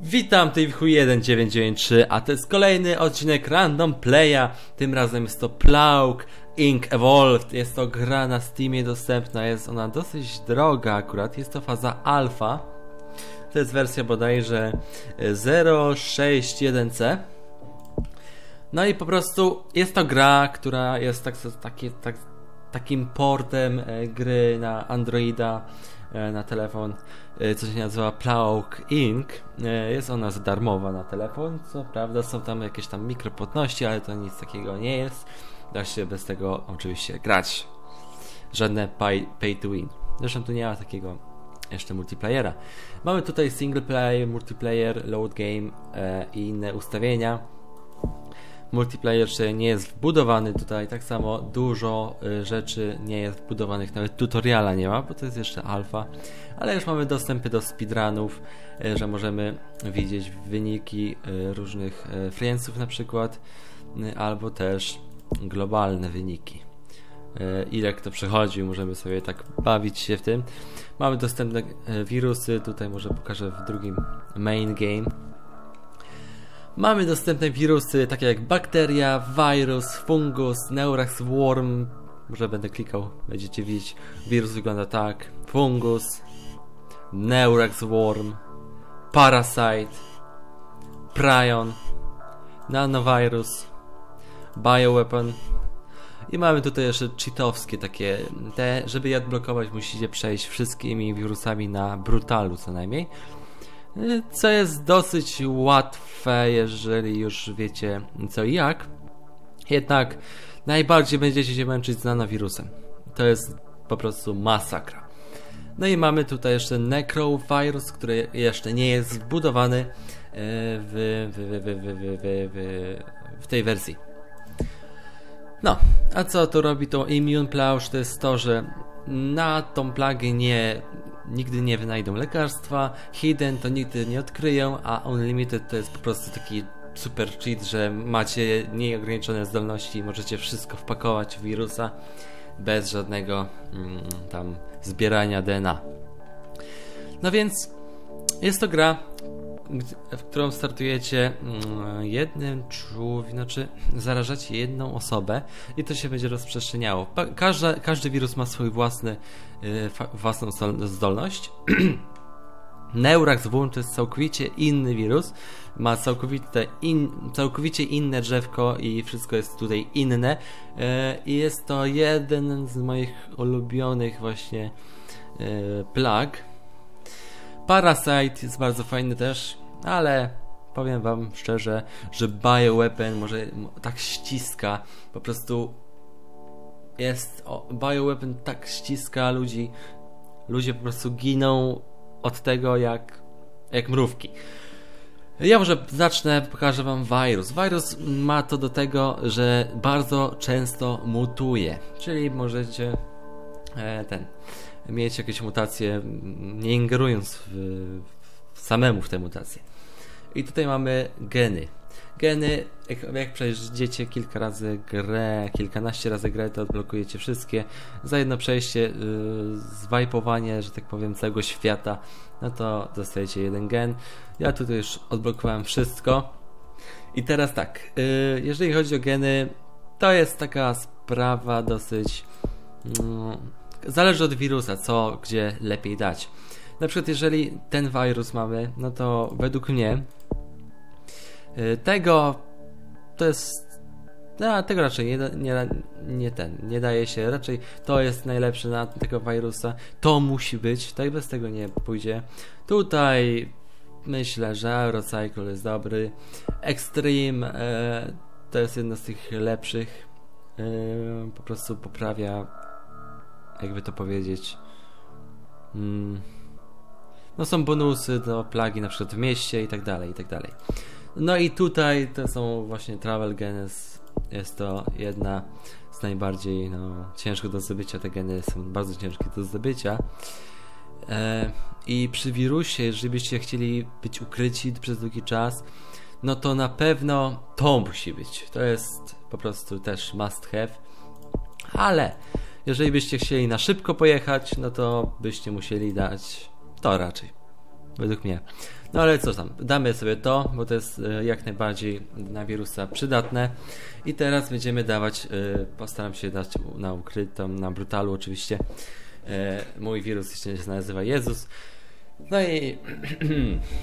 Witam, Tywichu 1993, a to jest kolejny odcinek Random Playa. Tym razem jest to Plague Inc. Evolved. Jest to gra na Steamie dostępna, jest ona dosyć droga akurat, jest to faza alfa. To jest wersja bodajże 061C. No i po prostu jest to gra, która jest tak, takie, tak, takim portem e, gry na Androida, e, na telefon, e, co się nazywa Plague Inc. Jest ona za darmowa na telefon, co prawda są tam jakieś tam mikropłatności, ale to nic takiego nie jest. Da się bez tego oczywiście grać. Żadne pay, pay to win. Zresztą tu nie ma takiego jeszcze multiplayera. Mamy tutaj single player, multiplayer, load game i inne ustawienia multiplayer nie jest wbudowany tutaj, tak samo dużo y, rzeczy nie jest wbudowanych, nawet tutoriala nie ma, bo to jest jeszcze alfa, ale już mamy dostępy do speedrunów, y, że możemy widzieć wyniki y, różnych friendsów na przykład, albo też globalne wyniki. Ile kto przechodził, możemy sobie tak bawić się w tym. Mamy dostępne wirusy, tutaj może pokażę w drugim main game Mamy dostępne wirusy takie jak bakteria, wirus, fungus, neurax worm. Może będę klikał, będziecie widzieć. Wirus wygląda tak. Fungus, neurax worm, parasite, prion, nanowirus, bioweapon. I mamy tutaj jeszcze cheatowskie takie, te, żeby je odblokować musicie przejść wszystkimi wirusami na brutalu co najmniej co jest dosyć łatwe, jeżeli już wiecie co i jak. Jednak najbardziej będziecie się męczyć z nanowirusem. To jest po prostu masakra. No i mamy tutaj jeszcze Necrowirus, który jeszcze nie jest wbudowany w, w, w, w, w tej wersji. No, a co to robi to Immune Plausz? To jest to, że na tą plagę nie nigdy nie wynajdą lekarstwa, Hidden to nigdy nie odkryją, a Unlimited to jest po prostu taki super cheat, że macie nieograniczone zdolności i możecie wszystko wpakować w wirusa bez żadnego mm, tam zbierania DNA. No więc jest to gra w którą startujecie mm, jednym człowiekiem, znaczy zarażacie jedną osobę i to się będzie rozprzestrzeniało. Każda, każdy wirus ma swój własny, y, własną zdolność. Neurax Wurm to jest całkowicie inny wirus, ma całkowicie, in, całkowicie inne drzewko i wszystko jest tutaj inne y, i jest to jeden z moich ulubionych właśnie y, plag Parasite jest bardzo fajny też, ale powiem wam szczerze, że Bioweapon może tak ściska, po prostu jest, o, Bioweapon tak ściska ludzi, ludzie po prostu giną od tego jak, jak mrówki. Ja może zacznę, pokażę wam wirus. Wirus ma to do tego, że bardzo często mutuje, czyli możecie e, ten mieć jakieś mutacje, nie ingerując w, w samemu w te mutacje. I tutaj mamy geny. Geny, jak, jak przejdziecie kilka razy grę, kilkanaście razy grę, to odblokujecie wszystkie. Za jedno przejście, yy, zwajpowanie, że tak powiem, całego świata, no to dostajecie jeden gen. Ja tutaj już odblokowałem wszystko. I teraz tak, yy, jeżeli chodzi o geny, to jest taka sprawa dosyć... Yy, Zależy od wirusa, co gdzie lepiej dać. Na przykład jeżeli ten wirus mamy, no to według mnie y, tego to jest no, tego raczej nie, nie, nie ten, nie daje się, raczej to jest najlepszy na tego wirusa, to musi być, tutaj bez tego nie pójdzie. Tutaj myślę, że Eurocycle jest dobry, Extreme e, to jest jedna z tych lepszych, e, po prostu poprawia jakby to powiedzieć. Mm, no są bonusy do plagi na przykład w mieście i tak dalej, i tak dalej. No i tutaj to są właśnie Travel Genes. Jest to jedna z najbardziej no, ciężkich do zdobycia. Te geny są bardzo ciężkie do zdobycia. E, I przy wirusie, jeżeli byście chcieli być ukryci przez długi czas, no to na pewno to musi być. To jest po prostu też must have. Ale jeżeli byście chcieli na szybko pojechać, no to byście musieli dać to raczej. Według mnie. No ale co tam, damy sobie to, bo to jest e, jak najbardziej na wirusa przydatne. I teraz będziemy dawać, e, postaram się dać na ukrytą, na brutalu oczywiście. E, mój wirus jeszcze się nazywa Jezus. No i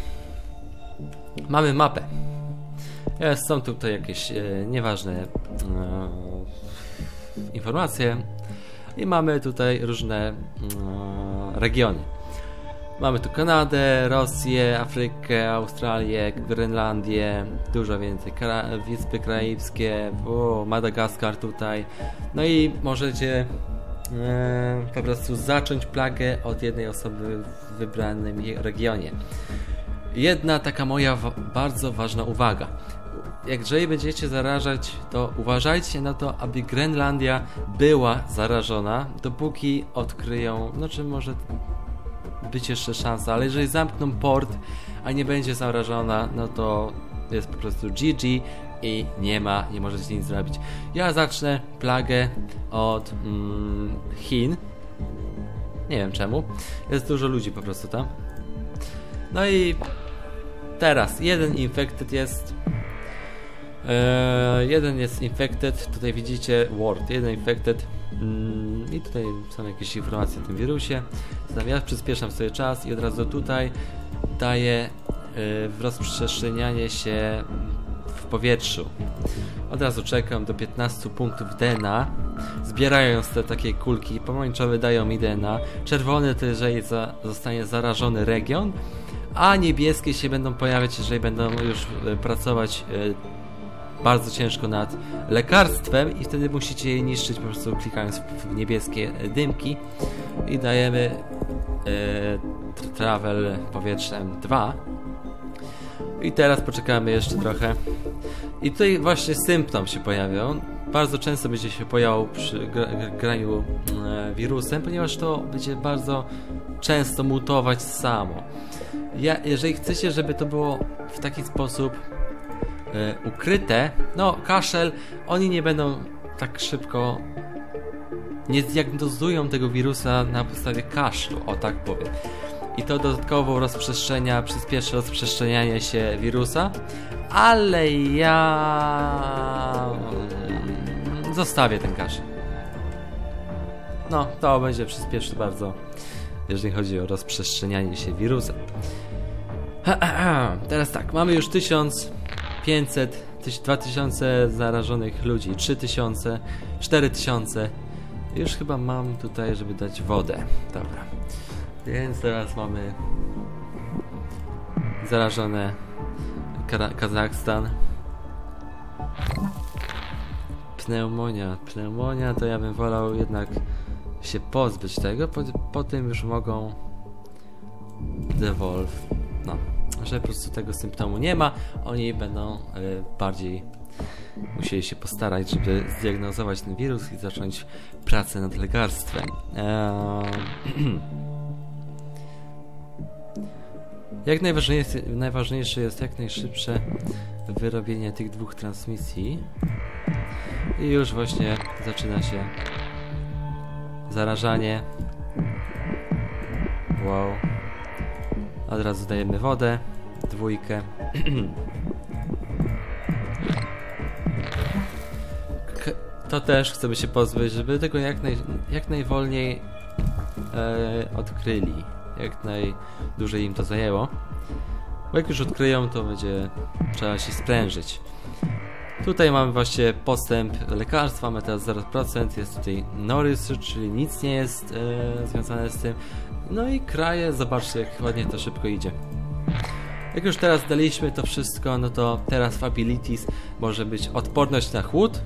mamy mapę. Są tutaj jakieś nieważne informacje i mamy tutaj różne regiony. Mamy tu Kanadę, Rosję, Afrykę, Australię, Grenlandię, dużo więcej, Kara Wyspy Karaibskie, Madagaskar tutaj. No i możecie e, po prostu zacząć plagę od jednej osoby w wybranym regionie. Jedna taka moja bardzo ważna uwaga. Jeżeli będziecie zarażać, to uważajcie na to, aby Grenlandia była zarażona, dopóki odkryją, no czy może być jeszcze szansa, ale jeżeli zamkną port, a nie będzie zarażona, no to jest po prostu GG i nie ma, nie możecie nic zrobić. Ja zacznę plagę od mm, Chin. Nie wiem czemu. Jest dużo ludzi po prostu tam. No i teraz jeden infected jest. Eee, jeden jest infected. Tutaj widzicie word. Jeden infected. Mm, I tutaj są jakieś informacje o tym wirusie. Ja przyspieszam sobie czas i od razu tutaj daję w rozprzestrzenianie się w powietrzu. Od razu czekam do 15 punktów DNA. Zbierając te takie kulki, pomarańczowe dają mi DNA, czerwony to jeżeli za, zostanie zarażony region, a niebieskie się będą pojawiać, jeżeli będą już e, pracować e, bardzo ciężko nad lekarstwem i wtedy musicie je niszczyć po prostu klikając w niebieskie dymki. I dajemy e, travel powietrzem 2 i teraz poczekamy jeszcze trochę. I tutaj właśnie symptom się pojawią. Bardzo często będzie się pojawiał przy graniu e, wirusem, ponieważ to będzie bardzo często mutować samo. Ja, jeżeli chcecie, żeby to było w taki sposób E, ukryte. No, kaszel, oni nie będą tak szybko nie zdiagnozują tego wirusa na podstawie kaszlu, o tak powiem. I to dodatkowo rozprzestrzenia, przyspieszy rozprzestrzenianie się wirusa, ale ja mm, zostawię ten kaszel. No, to będzie przyspieszy bardzo, jeżeli chodzi o rozprzestrzenianie się wirusa. Teraz tak, mamy już tysiąc 500, 2000 zarażonych ludzi, 3000, 4000. Już chyba mam tutaj, żeby dać wodę. Dobra. Więc teraz mamy zarażone Kazachstan. Pneumonia. Pneumonia to ja bym wolał jednak się pozbyć tego, po, po tym już mogą devolve. No, że po prostu tego symptomu nie ma, oni będą e, bardziej musieli się postarać, żeby zdiagnozować ten wirus i zacząć pracę nad lekarstwem. Jak najważniejsze, najważniejsze jest jak najszybsze wyrobienie tych dwóch transmisji. I już właśnie zaczyna się zarażanie. Wow. Od razu dajemy wodę dwójkę. to też chcemy się pozbyć, żeby tego jak, naj, jak najwolniej e, odkryli. Jak najdłużej im to zajęło. Bo jak już odkryją, to będzie trzeba się sprężyć. Tutaj mamy właśnie postęp lekarstwa, mamy teraz 0%, jest tutaj no research, czyli nic nie jest e, związane z tym. No i kraje, zobaczcie jak ładnie to szybko idzie. Jak już teraz daliśmy to wszystko, no to teraz w abilities może być odporność na chłód,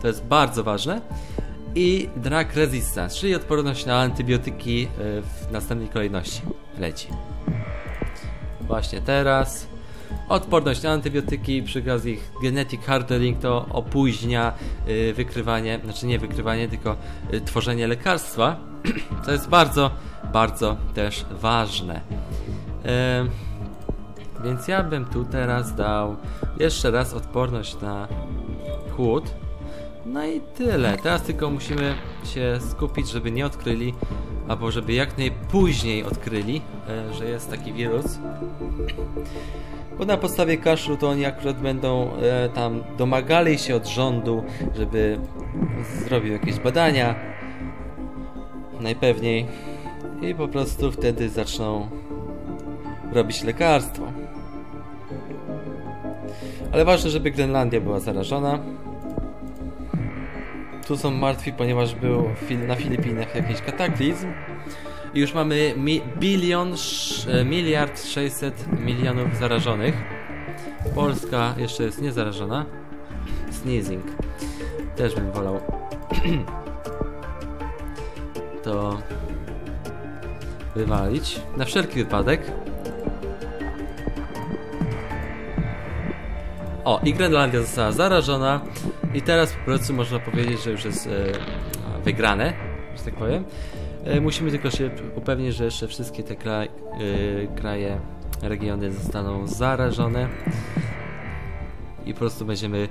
to jest bardzo ważne, i drug resistance, czyli odporność na antybiotyki e, w następnej kolejności leci. Właśnie teraz. Odporność na antybiotyki przy okazji genetic hardening to opóźnia e, wykrywanie, znaczy nie wykrywanie, tylko e, tworzenie lekarstwa. To jest bardzo, bardzo też ważne. Więc ja bym tu teraz dał jeszcze raz odporność na chłód. No i tyle. Teraz tylko musimy się skupić, żeby nie odkryli albo żeby jak najpóźniej odkryli, e, że jest taki wirus. Bo na podstawie kaszlu to oni akurat będą e, tam domagali się od rządu, żeby zrobił jakieś badania. Najpewniej. I po prostu wtedy zaczną robić lekarstwo. Ale ważne, żeby Grenlandia była zarażona. Tu są martwi, ponieważ był na Filipinach jakiś kataklizm. Już mamy mi bilion, e, miliard 600 milionów zarażonych. Polska jeszcze jest niezarażona. Sneezing. Też bym wolał to wywalić. Na wszelki wypadek. O, i Grenlandia została zarażona i teraz po prostu można powiedzieć, że już jest e, wygrane, że tak powiem. E, musimy tylko się upewnić, że jeszcze wszystkie te kraj, e, kraje, regiony zostaną zarażone i po prostu będziemy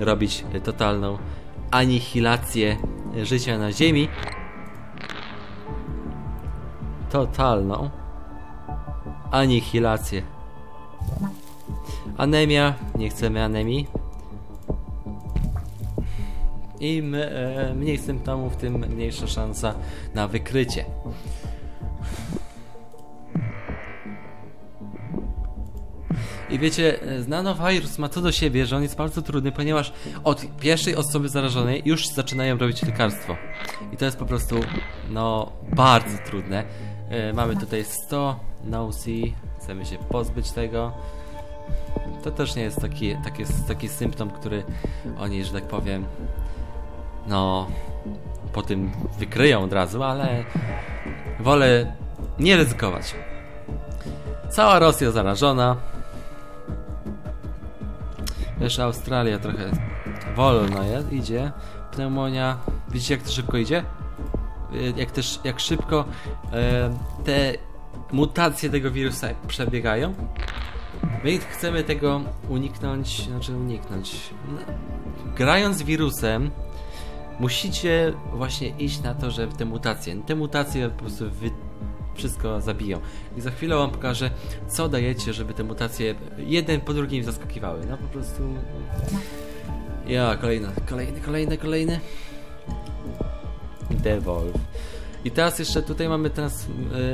robić totalną anihilację życia na Ziemi. Totalną anihilację. Anemia, nie chcemy anemii. Im e, mniej symptomów, tym mniejsza szansa na wykrycie. I wiecie, nanowirus ma to do siebie, że on jest bardzo trudny, ponieważ od pierwszej osoby zarażonej już zaczynają robić lekarstwo. I to jest po prostu, no, bardzo trudne. E, mamy tutaj 100 no-see, chcemy się pozbyć tego. To też nie jest taki, taki, taki symptom, który oni, że tak powiem, no, po tym wykryją od razu, ale wolę nie ryzykować. Cała Rosja zarażona. Jeszcze Australia trochę wolno jest, idzie. Pneumonia. Widzicie jak to szybko idzie? Y, jak też, jak szybko e, te mutacje tego wirusa przebiegają. My chcemy tego uniknąć, znaczy uniknąć. No, grając wirusem, musicie właśnie iść na to, że te mutacje, te mutacje po prostu wy, wszystko zabiją. I za chwilę wam pokażę, co dajecie, żeby te mutacje jeden po drugim zaskakiwały. No po prostu... Ja, kolejny, kolejny, kolejny, kolejny. Devolve. I teraz jeszcze tutaj mamy trans,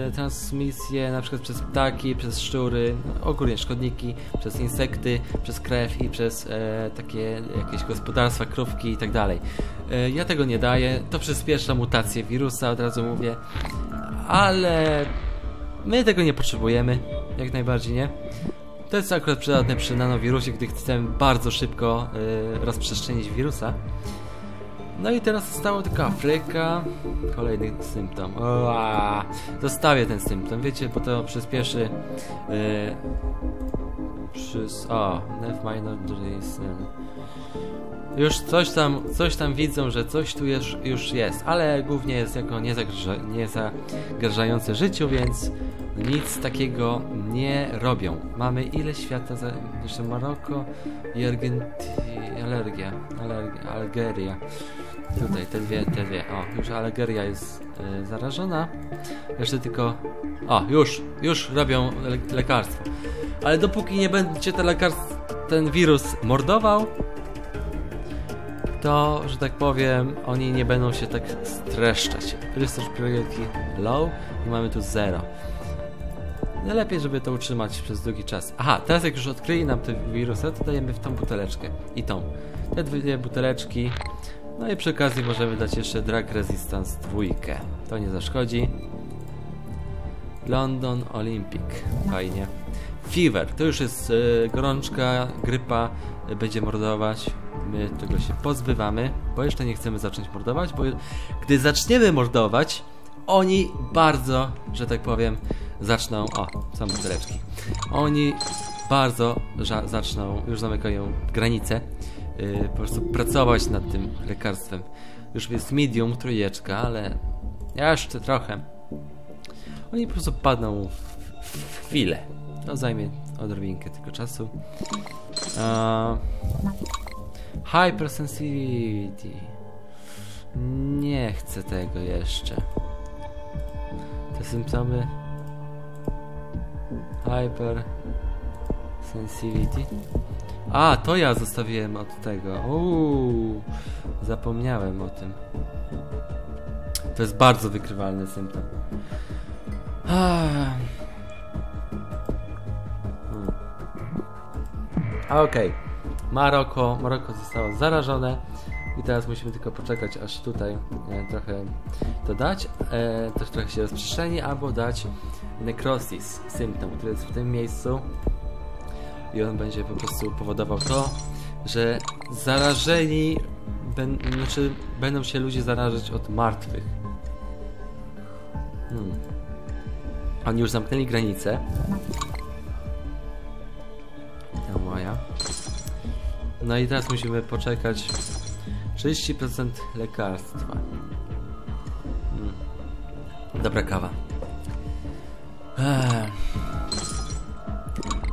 e, transmisję na przykład przez ptaki, przez szczury, ogólnie szkodniki, przez insekty, przez krew i przez e, takie jakieś gospodarstwa, krówki i tak dalej. E, ja tego nie daję, to przyspiesza mutację wirusa, od razu mówię, ale my tego nie potrzebujemy, jak najbardziej nie. To jest akurat przydatne przy nanowirusie, gdy chcemy bardzo szybko e, rozprzestrzenić wirusa. No i teraz zostało tylko Afryka. Kolejny symptom. Oa, zostawię ten symptom, wiecie, bo to przyspieszy. Yy, przys o, Nef Minor Jason. Już coś tam, coś tam widzą, że coś tu już, już jest, ale głównie jest jako niezagrażające życiu, więc nic takiego nie robią. Mamy ile świata, za, jeszcze Maroko i Argentyna, alergia, alergia, Algeria. Tutaj, te dwie, te dwie. O, już Algeria jest y, zarażona. Jeszcze tylko... O, już, już robią le lekarstwo. Ale dopóki nie będzie te ten wirus mordował, to, że tak powiem, oni nie będą się tak streszczać. Research priority low i mamy tu zero. Najlepiej, żeby to utrzymać przez długi czas. Aha, teraz jak już odkryli nam te wirusy, to dajemy w tą buteleczkę i tą. Te dwie buteleczki no i przy okazji możemy dać jeszcze Drag Resistance 2. To nie zaszkodzi. London Olympic. Fajnie. Fever. To już jest y, gorączka, grypa. Y, będzie mordować. My tego się pozbywamy, bo jeszcze nie chcemy zacząć mordować, bo gdy zaczniemy mordować, oni bardzo, że tak powiem, zaczną... O, są buteleczki. Oni bardzo zaczną, już zamykają granice Y, po prostu pracować nad tym lekarstwem. Już jest medium, trójeczka, ale jeszcze trochę. Oni po prostu padną w, w chwilę. To zajmie odrobinkę tylko czasu. Uh, hypersensitivity. Nie chcę tego jeszcze. Te symptomy Hyper Sensitivity A, to ja zostawiłem od tego Uuu, Zapomniałem o tym To jest bardzo wykrywalny symptom Ah. Hmm. Okej. Maroko. Maroko zostało zarażone. I teraz musimy tylko poczekać, aż tutaj e, trochę to dać. E, też trochę się rozprzestrzeni, albo dać necrosis, symptom, który jest w tym miejscu. I on będzie po prostu powodował to, że zarażeni, ben, znaczy będą się ludzie zarażać od martwych. Hmm. Oni już zamknęli granicę. Ta moja. No i teraz musimy poczekać 30% lekarstwa. Hmm. Dobra kawa.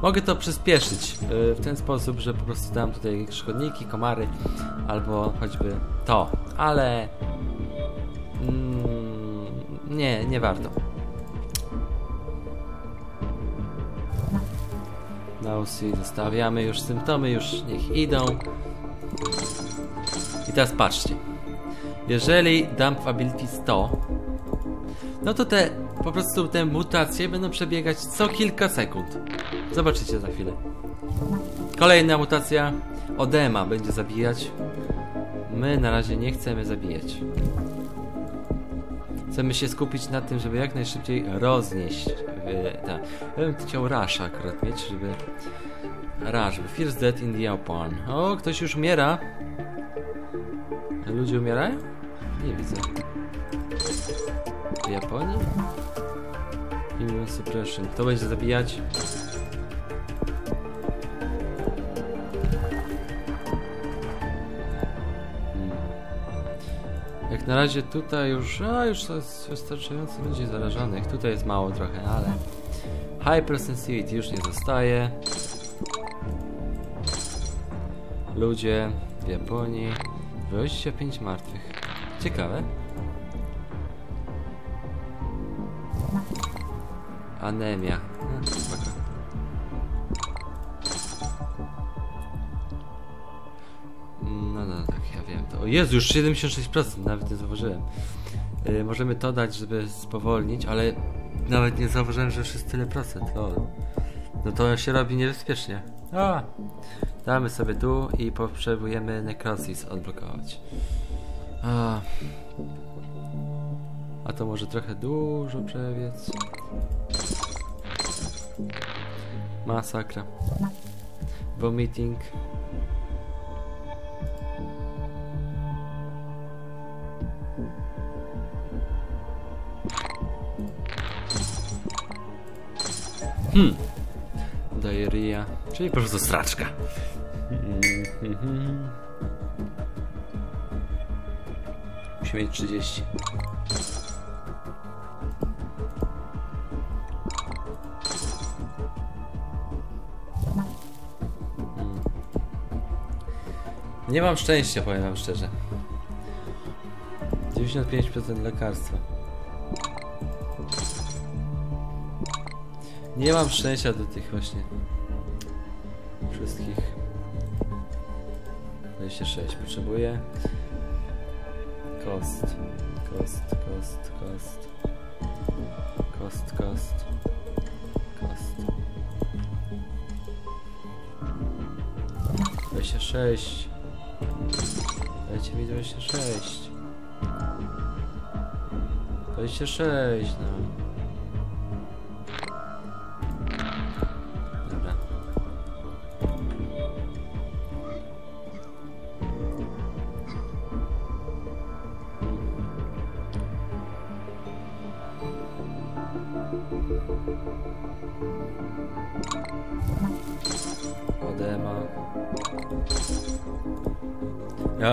Mogę to przyspieszyć yy, w ten sposób, że po prostu dam tutaj szkodniki, komary albo choćby to, ale mm, nie, nie warto. Nausy zostawiamy już symptomy, już niech idą. I teraz patrzcie. Jeżeli dam w ability 100, no to te po prostu te mutacje będą przebiegać co kilka sekund. Zobaczycie za chwilę. Kolejna mutacja Odema będzie zabijać. My na razie nie chcemy zabijać. Chcemy się skupić na tym, żeby jak najszybciej roznieść. Yy, ta. Ja bym chciał Rasha akurat mieć, żeby... Rush, First Dead in the Open. O, ktoś już umiera. Ludzie umierają? Nie widzę. W Japonii? Immune Suppression. Kto będzie zabijać? Na razie tutaj już, a już jest wystarczająco ludzi zarażonych. Tutaj jest mało trochę, ale Hypersensitivity już nie zostaje. Ludzie w Japonii 25 martwych. Ciekawe. Anemia. Jezu, już 76%, nawet nie zauważyłem. Yy, możemy to dać, żeby spowolnić, ale nawet nie zauważyłem, że już jest tyle procent. Lol. No to się robi niebezpiecznie. A, damy sobie tu i potrzebujemy necrosis odblokować. A, a to może trochę dużo przebiec. Masakra. Vomiting. Hmm. Diarrhea. Czyli po prostu straczka. Mhm. Musimy mieć 30. Hmm. Nie mam szczęścia, powiem wam szczerze. 95% lekarstwa. Nie mam szczęścia do tych właśnie wszystkich. 26 potrzebuję. Kost, kost, kost, kost. Kost, kost. Kost. 26. Dajcie mi 26. 26, no.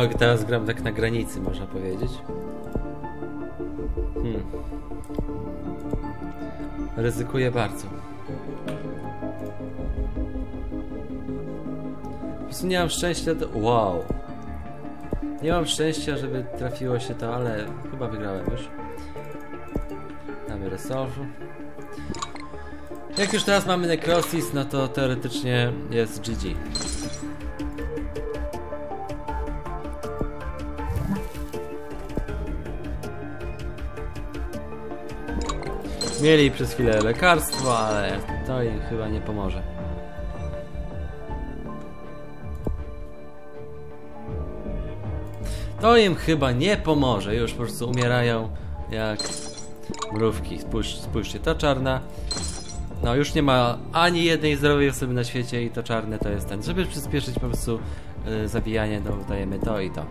Ja teraz gram tak na granicy, można powiedzieć. Hmm. Ryzykuję bardzo. Po prostu nie mam szczęścia do... Wow. Nie mam szczęścia, żeby trafiło się to, ale chyba wygrałem już. Damy Resolve. Jak już teraz mamy Necrosis, no to teoretycznie jest GG. Mieli przez chwilę lekarstwo, ale to im chyba nie pomoże. To im chyba nie pomoże, już po prostu umierają jak mrówki. Spójrz, spójrzcie, ta czarna. No już nie ma ani jednej zdrowej osoby na świecie i to czarne to jest ten. Żeby przyspieszyć po prostu y, zabijanie, to dajemy to i to.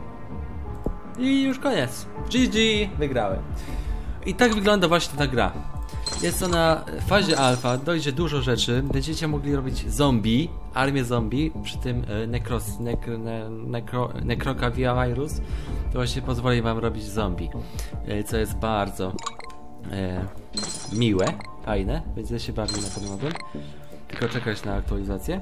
I już koniec. GG, wygrałem. I tak wygląda właśnie ta gra. Jest ona w fazie alfa, dojdzie dużo rzeczy. Będziecie mogli robić zombie, armię zombie, przy tym e, necros, nekro, ne, nekro, nekroka virus. To właśnie pozwoli wam robić zombie, e, co jest bardzo e, miłe, fajne, ja się bawię na tym mogłem. Tylko czekać na aktualizację.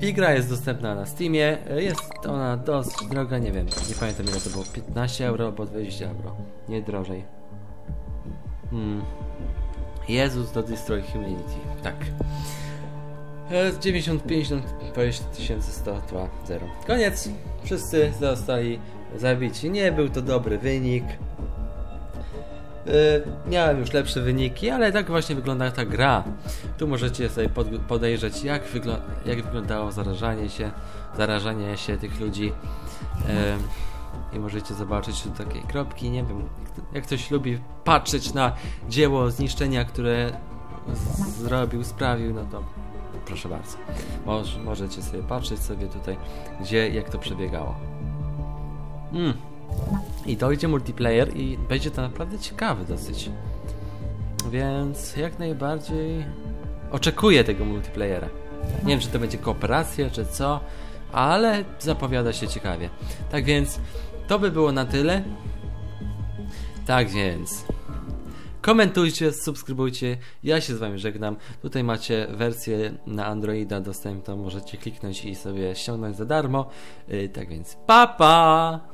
I gra jest dostępna na Steamie. E, Jest ona dość droga, nie wiem, nie pamiętam ile to było, 15 euro albo 20 euro, nie drożej. Hmm. Jezus do Destroy Humanity. Tak. E, 95 20 102 0. Koniec. Wszyscy zostali zabici. Nie był to dobry wynik. E, Miałem już lepsze wyniki, ale tak właśnie wygląda ta gra. Tu możecie sobie pod- podejrzeć, jak, wygl- jak wyglądało zarażanie się, zarażanie się tych ludzi. E, i możecie zobaczyć tu takie kropki, nie wiem, jak ktoś lubi patrzeć na dzieło zniszczenia, które zrobił, sprawił, no to proszę bardzo. Moż, możecie sobie patrzeć sobie tutaj, gdzie, jak to przebiegało. Mm. I dojdzie multiplayer i będzie to naprawdę ciekawy dosyć. Więc jak najbardziej oczekuję tego multiplayera. Nie wiem, czy to będzie kooperacja, czy co, ale zapowiada się ciekawie. Tak więc to by było na tyle. Tak więc komentujcie, subskrybujcie. Ja się z wami żegnam. Tutaj macie wersję na Androida dostępną. Możecie kliknąć i sobie ściągnąć za darmo. Yy, tak więc pa pa!